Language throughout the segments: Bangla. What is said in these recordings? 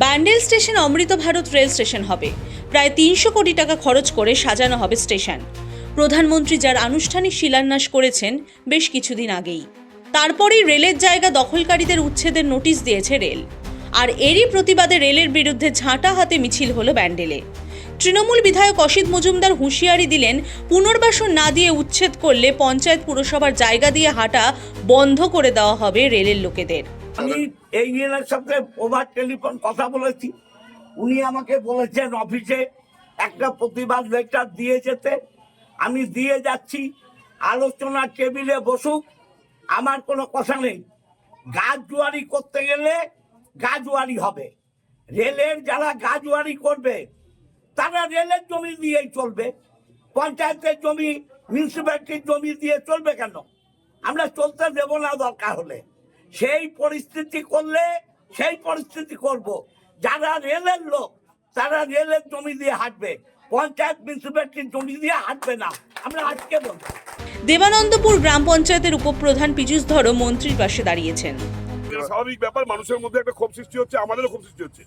Bandel station Amrit Bharat rail station হবে। প্রায় তিনশো কোটি টাকা খরচ করে সাজানো হবে স্টেশন। প্রধানমন্ত্রী যার আনুষ্ঠানিক শিলান্যাস করেছেন বেশ কিছুদিন আগেই। তারপরেই রেলের জায়গা দখলকারীদের উচ্ছেদের নোটিশ দিয়েছে রেল। আর এরই প্রতিবাদে রেলের বিরুদ্ধে ঝাঁটা হাতে মিছিল হলো ব্যান্ডেলে। তৃণমূল বিধায়ক অসিত মজুমদার হুঁশিয়ারি দিলেন, পুনর্বাসন না দিয়ে উচ্ছেদ করলে পঞ্চায়েত পুরসভার জায়গা দিয়ে হাঁটা বন্ধ করে দেওয়া হবে রেলের লোকেদের। আমি এই ইউনিয়নের সাথে ওভার টেলিফোন কথা বলেছি। উনি আমাকে বলেছেন অফিসে একটা প্রতিবাদ লেটার দিয়ে যেতে। আমি দিয়ে যাচ্ছি আলোচনার টেবিলে বসুক, আমার কোনো কথা নেই। গাছজুয়ারি করতে গেলে গাছুয়ারি হবে। রেলের যারা গাছুয়ারি করবে, তারা রেলের জমি দিয়েই চলবে। পঞ্চায়েতের জমি, মিউনিসিপ্যালিটির জমি দিয়ে চলবে কেন? আমরা চলতে দেব না দরকার হলে। সেই পরিস্থিতি করলে সেই পরিস্থিতি করব। যারা রেলের লোক, তারা রেলের জমি দিয়ে হাঁটবে। পঞ্চায়েত, মিউনিসিপ্যালিটির জমি দিয়ে হাঁটবে না। আমরা আজকে বলব। দেবানন্দপুর গ্রাম পঞ্চায়েতের উপপ্রধান পীযূষ ধরও মন্ত্রীর পাশে দাঁড়িয়েছেন। স্বাভাবিক ব্যাপার, মানুষের মধ্যে একটা ক্ষোভ সৃষ্টি হচ্ছে, আমাদেরও ক্ষোভ সৃষ্টি হচ্ছে।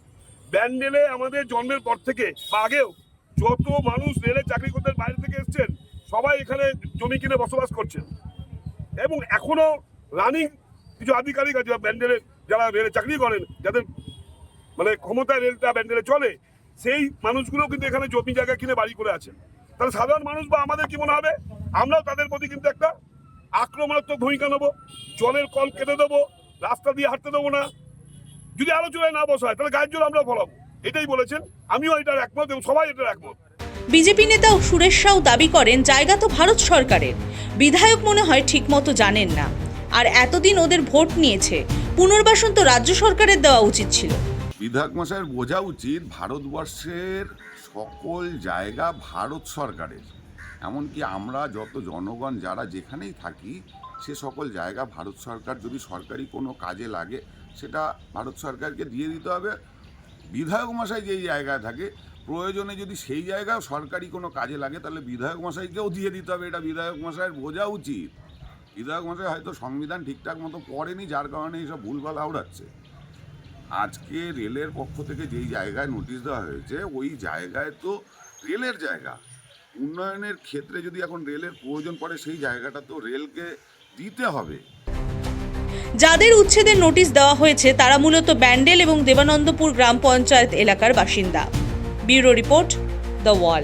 ব্যান্ডেলে আমাদের জন্মের পর থেকে বা আগেও যত মানুষ রেলে চাকরি করতে বাইরে থেকে এসছেন, সবাই এখানে জমি কিনে বসবাস করছেন। এবং এখনও রানিং কিছু আধিকারিক আছে ব্যান্ডেলে যারা রেলে চাকরি করেন, যাদের মানে ক্ষমতায় রেলটা ব্যান্ডেলে চলে, সেই মানুষগুলো কিন্তু এখানে জমি জায়গা কিনে বাড়ি করে আছেন। তাহলে সাধারণ মানুষ বা আমাদের কি মনে হবে? আমরাও তাদের প্রতি কিন্তু একটা আক্রমণাত্মক ভূমিকা নেব, জলের কল কেটে দেবো রাস্তা দিয়ে হাঁটতে দেবো না। যদি আলোচনায় না বসা হয় তাহলে গায়ের জোর আমরা ফলাবো। এটাই বলেছেন। আমিও এটার একমত এবং সবাই এটার একমত। বিজেপি নেতা সুরেশ সাউ দাবি করেন জায়গা তো ভারত সরকারের। বিধায়ক মনে হয় ঠিকমতো জানেন না। আর এতদিন ওদের ভোট নিয়েছে পুনর্বাসন তো রাজ্য সরকারের দেওয়া উচিত ছিল। বিধায়ক মশাইয়ের বোঝা উচিত ভারতবর্ষের সকল জায়গা ভারত সরকারের। এমনকি আমরা যত জনগণ যারা যেখানেই থাকি সে সকল জায়গা ভারত সরকার যদি সরকারি কোনো কাজে লাগে, সেটা ভারত সরকারকে দিয়ে দিতে হবে। বিধায়ক মশাই যেই জায়গায় থাকে, প্রয়োজনে যদি সেই জায়গায় সরকারি কোনো কাজে লাগে, তাহলে বিধায়ক মশাইকেও দিয়ে দিতে হবে। এটা বিধায়ক মশাইয়ের বোঝা উচিত। বিধায়ক মশাই হয়তো সংবিধান ঠিকঠাক মতো পড়েনি, যার কারণে এইসব ভুলভাল আওড়াচ্ছে আজকে রেলের পক্ষ থেকে যেই জায়গায় নোটিশ দেওয়া হয়েছে, ওই জায়গায় তো রেলের জায়গা। উন্নয়নের ক্ষেত্রে যদি এখন রেলের প্রয়োজন পড়ে, সেই জায়গাটা তো রেলকে দিতে হবে। যাদের উচ্ছেদের নোটিশ দেওয়া হয়েছে, তারা মূলত ব্যান্ডেল এবং দেবানন্দপুর গ্রাম পঞ্চায়েত এলাকার বাসিন্দা। Bureau report, the Wall.